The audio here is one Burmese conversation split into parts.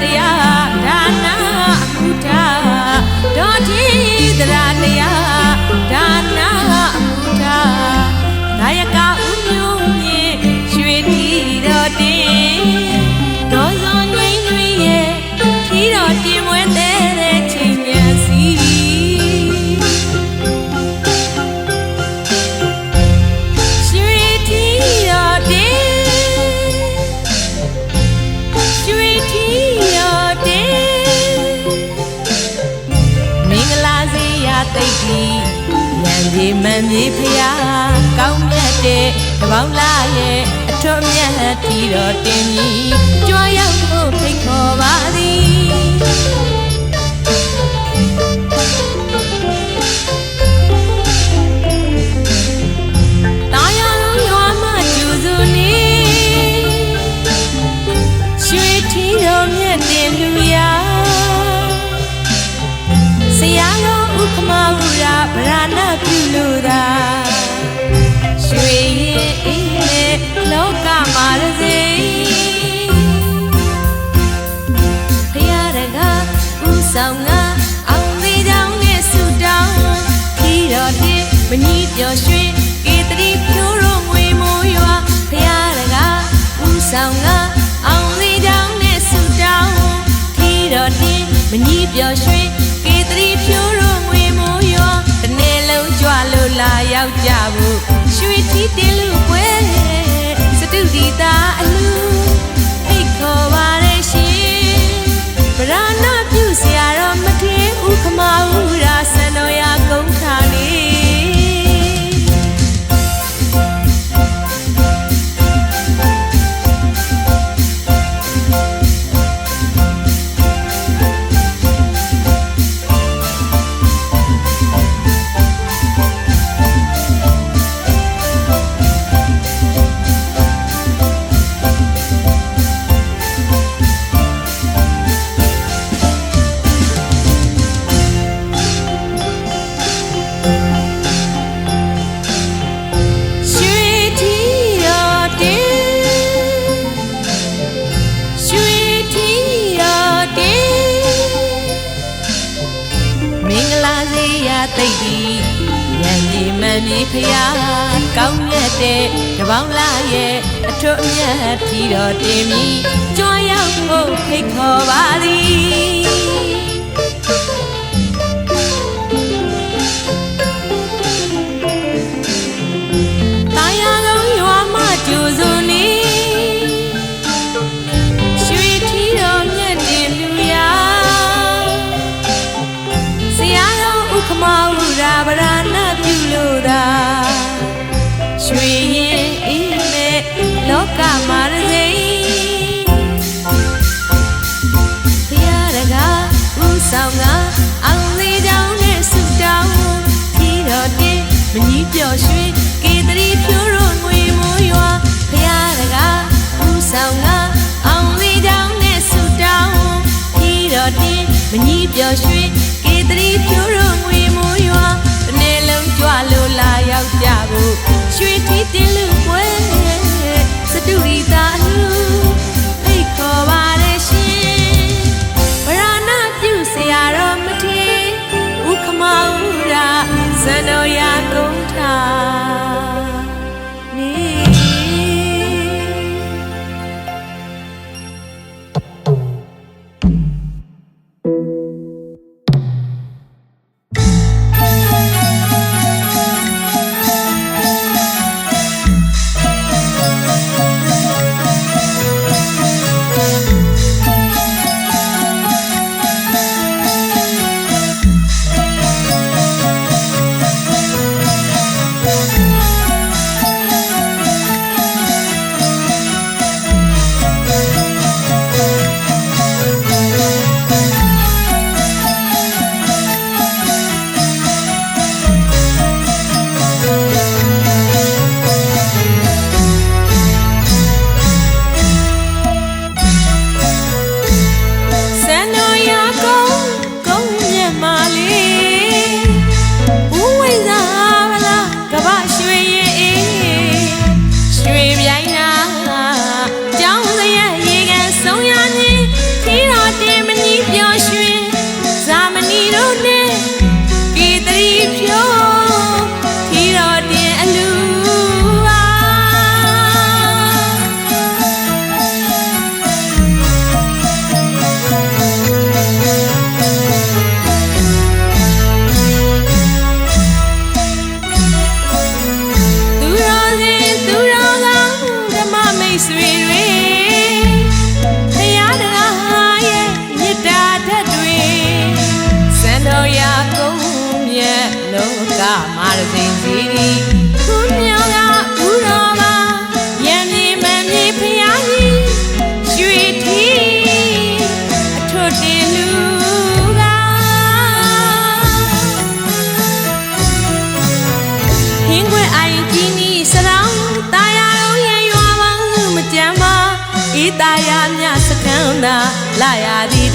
the eye. မြေဖရာကောင်းမြတ်တဲ့တပေါင်းလာရဲ့အထွတ်မြတ်တီတော်တင်ကြီးကြွားရောက်ဖို့ဖိတ်ခေါ် မနီးပြောရွှေကေတရီဖြိုးရောငွေမိုးရွာဖရာတကဦးဆောင်ကအောင်လေးတောင်းနဲ့ဆူတောင်းထီတော်တင်မနီးပြောရွှေကေတရီဖြိုးရောငွေမိုးရွာတနေ့လုံးကြွလို့လာရောက်ကြဖို့ရွှေထီတင်လူပွဲစတုဒီတာအလူဖိတ်ခေါ်ပါရရှင်ဗရဏပြုစရာတော့မထင်ဦးခမဦးရာစံ ဆွေတွေဖယားတရားရဲ့မေတ္တာဓာတ်တွေစံတော်ရာကုန်မြတ်လောကမှာရစိန်စီ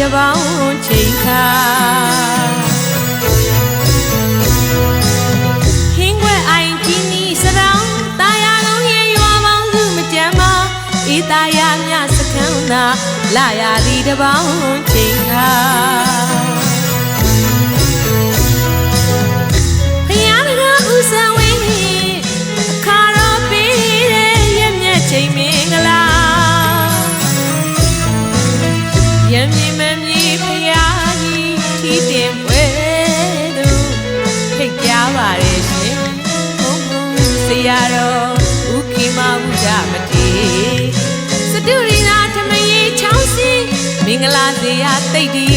တပေါင်းချိန်ခါဟင်းွယ်အိုင်တီနီစရောင်းတာယာလုံးရဲ့ရွာပေါင်းစုမကြမ်းပါဤတာယာမြစခန်းသာလာရသည်တပေါင်းချိန်ခါ င်္ဂလာစေရသိတ်ဒီ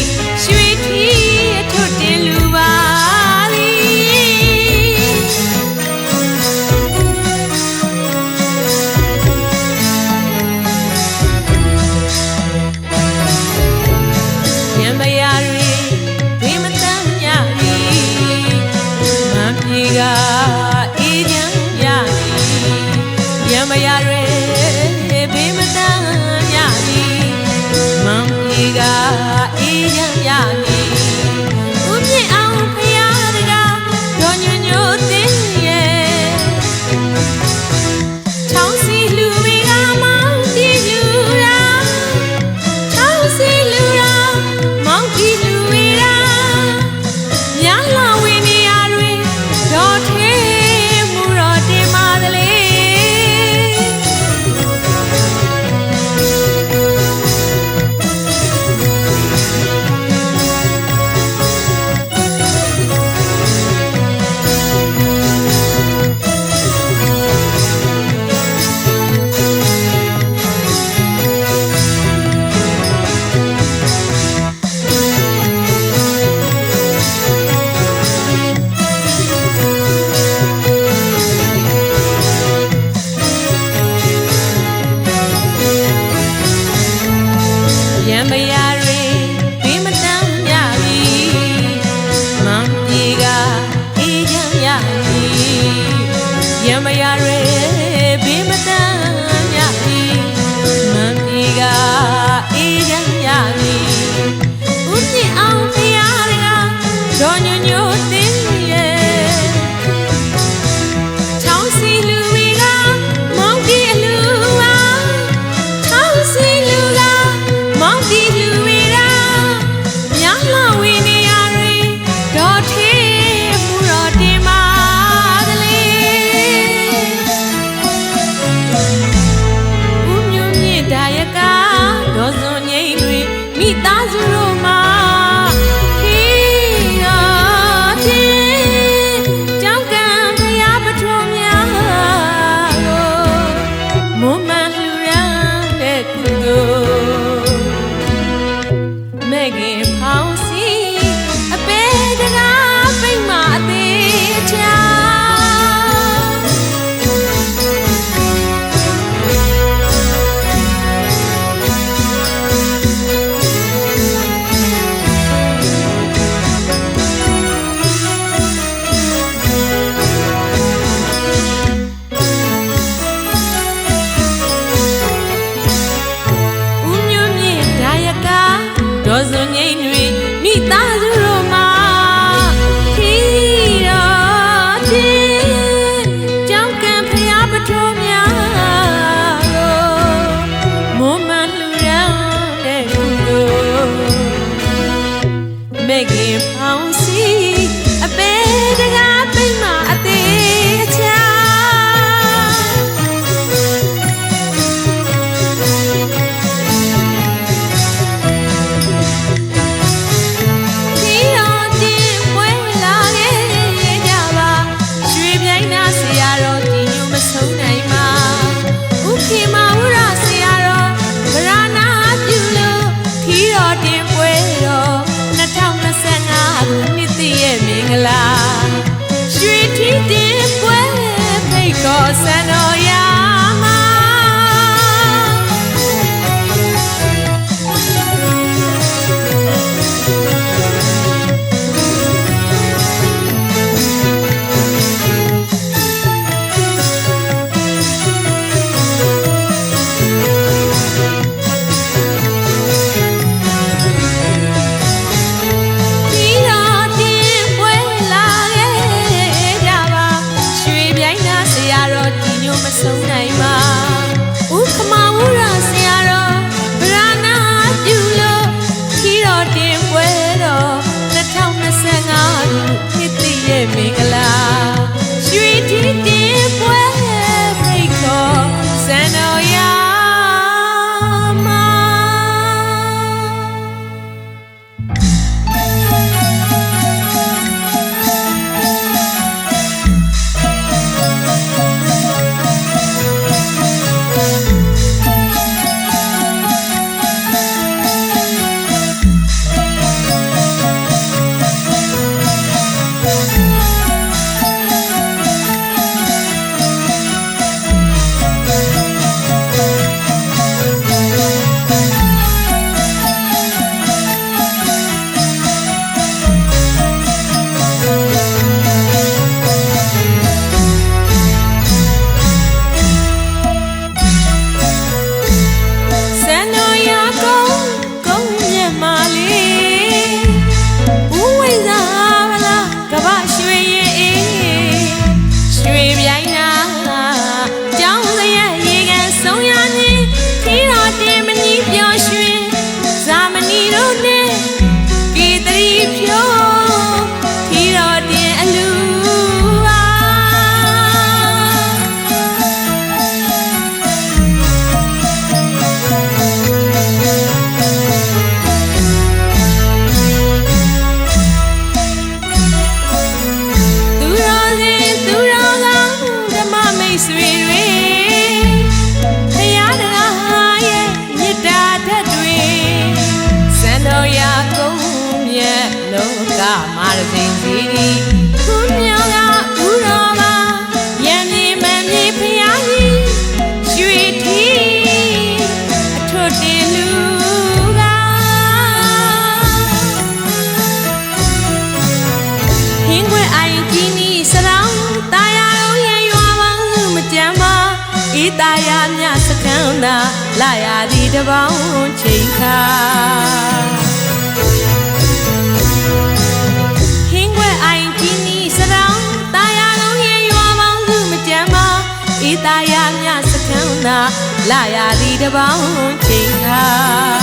လာရသည်တပေါင်းချိန်ခါ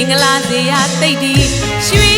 င်္ဂလာစေရသိတ်ဒီရွှေ